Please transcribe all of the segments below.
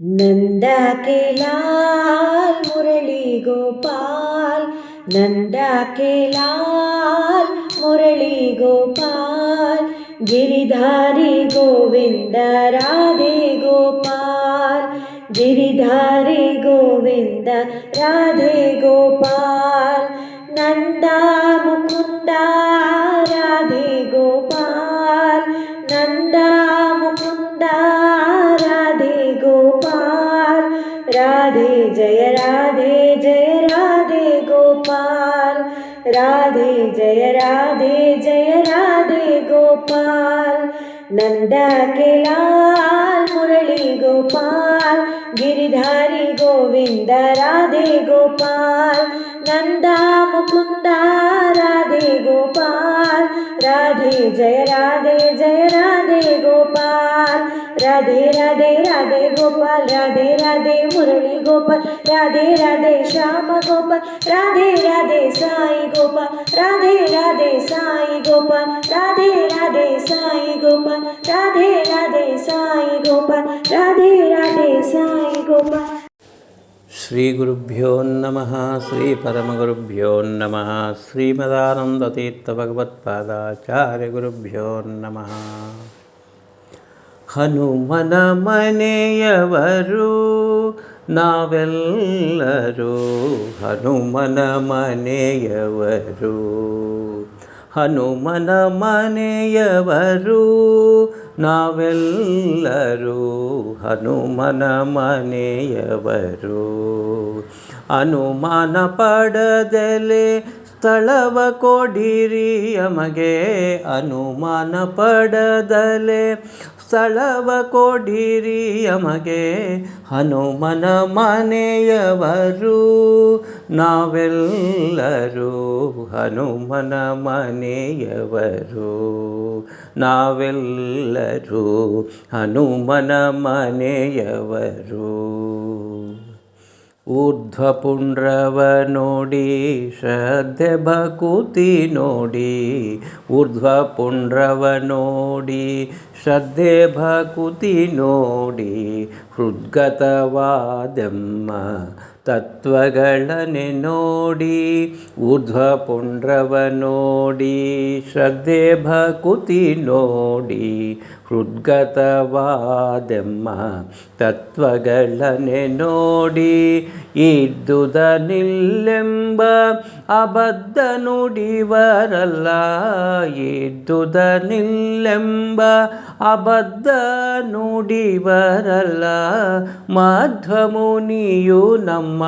നന്ദാകേലാൽ മുരളി ഗോപാൽ നന്ദാകേലാൽ മുരളി ഗോപാൽ ഗിരിധാരി ഗോവിന്ദ രാധേ ഗോപാൽ ഗിരിധാരി ഗോവിന്ദ രാധേ ഗോപാൽ നന്ദ മുകുന്ദ രാധേ ഗോപാൽ. गोपाल राधे जय राधे जय राधे गोपाल नंद के लाल मुरली गोपाल गिरिधारी गोविंद राधे गोपाल नंदा मुकुंदा राधे गोपाल राधे जय राधे जय राधे गोपाल రాధే రాధే రాధే గోపాల్ రాధే రాధే మురళి గోపాల్ రాధే రాధే శ్యామ గోపాల్ రాధే రాధే సాయి గోపాల్ రాధే రాధే సాయి గోపాల్ రాధే రాధే సాయి గోపాల్ రాధే రాధే సాయి గోపాల్ రాధే రాధే సాయి గోపాల్. శ్రీ గురుభ్యో నమ శ్రీ పరమగురుభ్యో నమ శ్రీమదానందతీర్థ గురుభ్యో నమ. ಹನುಮನ ಮನೆಯವರು ನಾವೆಲ್ಲರೂ ಹನುಮನ ಮನೆಯವರು. ಹನುಮನ ಮನೆಯವರು ನಾವೆಲ್ಲರೂ ಹನುಮನ ಮನೆಯವರು. ಅನುಮಾನ ಪಡದಲೆ ಸ್ಥಳವ ಕೊಡಿರಿ ಯಮಗೆ ಅನುಮಾನ ಪಡದಲೆ. ಸ್ಥಳವ ಕೊಡಿರಿ ಯಮಗೆ ಹನುಮನ ಮನೆಯವರು. ನಾವೆಲ್ಲರೂ ಹನುಮನ ಮನೆಯವರು. ನಾವೆಲ್ಲರೂ ಹನುಮನ ಮನೆಯವರು. ಊರ್ಧ್ವಪುಂಡ್ರವ ನೋಡಿ ಶ್ರದ್ಧೆ ಭಕುತಿ ನೋಡಿ. ಊರ್ಧ್ವಪುಂಡ್ರವ ನೋಡಿ ಶ್ರದ್ಧೆ ಭಕುತಿ ನೋಡಿ. ಹೃದ್ಗತವಾದೆಮ್ಮ ತತ್ವಗಳನೆ ನೋಡಿ ಊರ್ಧ್ವ ಪುಂಡ್ರವ ನೋಡಿ ಶ್ರದ್ಧೆ ಭಕುತಿ ನೋಡಿ ಹೃದ್ಗತವಾದೆಮ್ಮ ತತ್ವಗಳನೆ ನೋಡಿ ಇದ್ದುದ ನಿಲ್ಲೆಂಬ ಅಬದ್ಧ ನುಡಿವರಲ್ಲ ಎದ್ದುದನಿಲ್ಲೆಂಬ ಅಬದ್ಧ ನುಡಿವರಲ್ಲ ಮಧ್ವಮುನಿಯು ನಮ್ಮ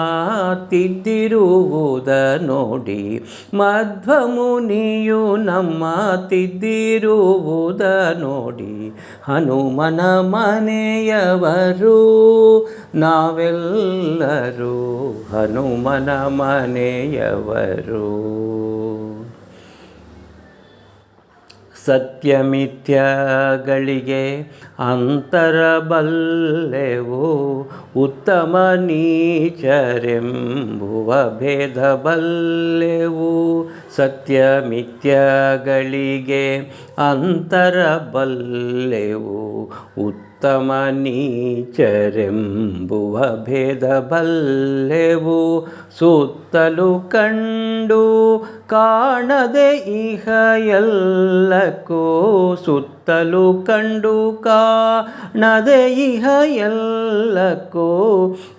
ತಿದ್ದಿರುವುದ ನೋಡಿ ಮಧ್ವಮುನಿಯು ನಮ್ಮ ತಿದ್ದಿರುವುದ ನೋಡಿ ಹನುಮನ ಮನೆಯವರು ನಾವೆಲ್ಲರೂ ಹನುಮನ ಮನೆಯವರು. ಅಂತರ ಬಲ್ಲೆವು ಉತ್ತಮ ನೀಚರೆಂಬುವ ಭೇದ ಬಲ್ಲೆವು. ಸತ್ಯಮಿಥ್ಯಗಳಿಗೆ ಅಂತರ ಬಲ್ಲೆವು. ಉತ್ತಮ ನೀಚರೆಂಬುವ ಭೇದ ಬಲ್ಲೆವು. ಸುತ್ತಲೂ ಕಂಡು ಕಾಣದೆ ಇಹ ಎಲ್ಲಕ್ಕೂ. ಸುತ್ತಲೂ ಕಂಡು ಕಾಣದೆ ಇಹ ಎಲ್ಲಕ್ಕೂ.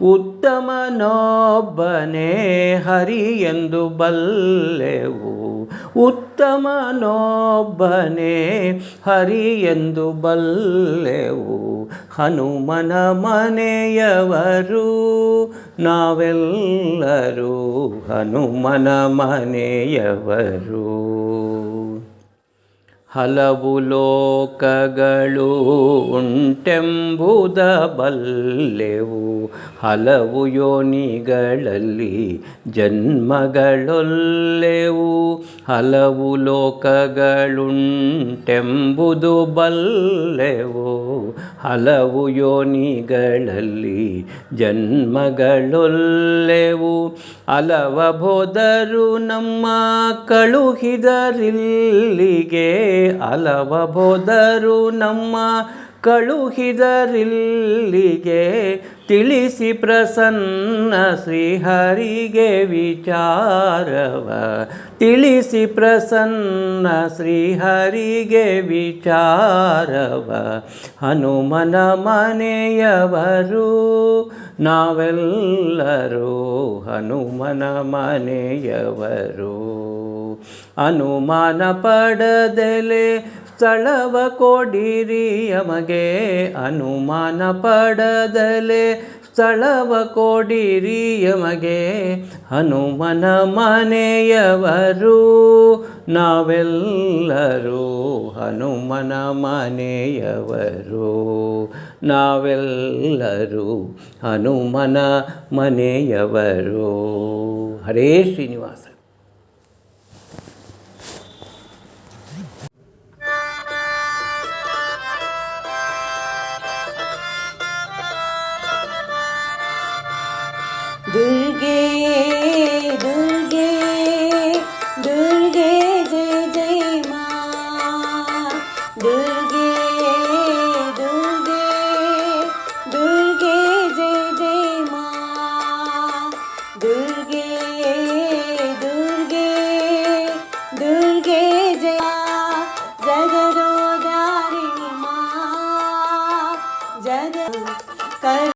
ಉತ್ತಮನೊಬ್ಬನೇ ಹರಿ ಎಂದು ಬಲ್ಲೆವು. ಉತ್ತಮನೊಬ್ಬನೇ ಹರಿ ಎಂದು ಬಲ್ಲೆವು. ಹನುಮನ ಮನೆಯವರು ನಾವೆಲ್ಲರೂ ಹನುಮನ ಮನೆಯವರು. ಹಲವು ಲೋಕಗಳು ಉಂಟೆಂಬುದ ಬಲ್ಲೆವು. ಹಲವು ಯೋನಿಗಳಲ್ಲಿ ಜನ್ಮಗಳೊಲ್ಲೆವು. ಹಲವು ಲೋಕಗಳುಂಟೆಂಬುದು ಬಲ್ಲೆವು. ಹಲವು ಯೋನಿಗಳಲ್ಲಿ ಜನ್ಮಗಳೊಲ್ಲೆವು. ಅಲವ ಬೋದರು ನಮ್ಮ ಕಳುಹಿದರಿಲ್ಲಿಗೆ ಅಲವ ಬೋದರು ನಮ್ಮ ಕಳುಹಿದರಿಲ್ಲಿಗೆ ತಿಳಿಸಿ ಪ್ರಸನ್ನ ಶ್ರೀಹರಿಗೆ ವಿಚಾರವ. ತಿಳಿಸಿ ಪ್ರಸನ್ನ ಶ್ರೀಹರಿಗೆ ವಿಚಾರವ. ಹನುಮನ ಮನೆಯವರು ನಾವೆಲ್ಲರೂ ಹನುಮನ ಮನೆಯವರು. ಅನುಮಾನ ಪಡದಲೆ ಸ್ಥಳವ ಕೊಡಿರಿ ಯಮಗೆ. ಅನುಮಾನ ಪಡದಲೆ ಸ್ಥಳವ ಕೊಡಿರಿ ಯಮಗೆ. ಹನುಮನ ಮನೆಯವರು ನಾವೆಲ್ಲರೂ ಹನುಮನ ಮನೆಯವರು. ನಾವೆಲ್ಲರೂ ಹನುಮನ ಮನೆಯವರು. ಹರೇ ಶ್ರೀನಿವಾಸ. Good.